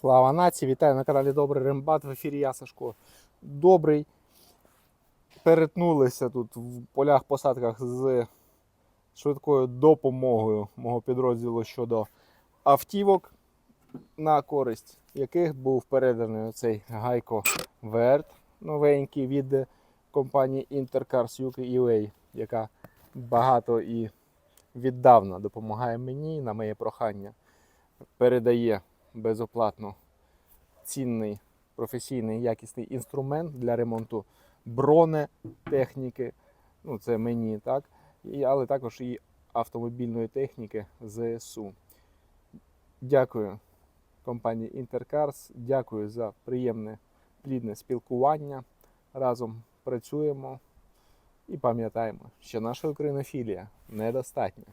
Слава нації! Вітаю на каналі Добрий Рембат. В ефірі я Сашко. Добрий. Перетнулися тут в полях посадках з швидкою допомогою мого підрозділу щодо автівок, на користь яких був переданий цей Гайко Верт новенький від компанії Intercars UK UA, яка багато і віддавна допомагає мені на моє прохання. Передає безоплатно цінний професійний якісний інструмент для ремонту бронетехніки. Ну, це мені, так? Але також і автомобільної техніки ЗСУ. Дякую компанії Intercars, дякую за приємне плідне спілкування. Разом працюємо і пам'ятаємо, що наша українофілія недостатня.